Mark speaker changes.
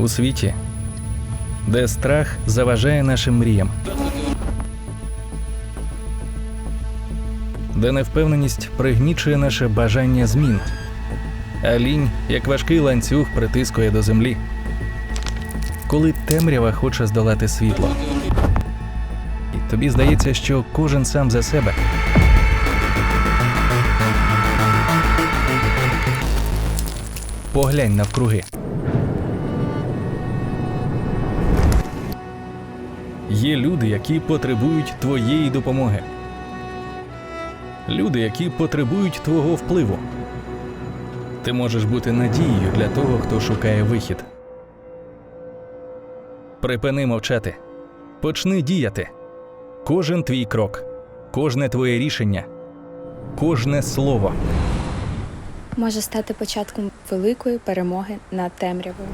Speaker 1: У світі, де страх заважає нашим мріям, де невпевненість пригнічує наше бажання змін, а лінь, як важкий ланцюг, притискує до землі. Коли темрява хоче здолати світло, і тобі здається, що кожен сам за себе. Поглянь навкруги. Є люди, які потребують твоєї допомоги. Люди, які потребують твого впливу. Ти можеш бути надією для того, хто шукає вихід. Припини мовчати. Почни діяти. Кожен твій крок, кожне твоє рішення, кожне слово.
Speaker 2: може стати початком великої перемоги над темрявою.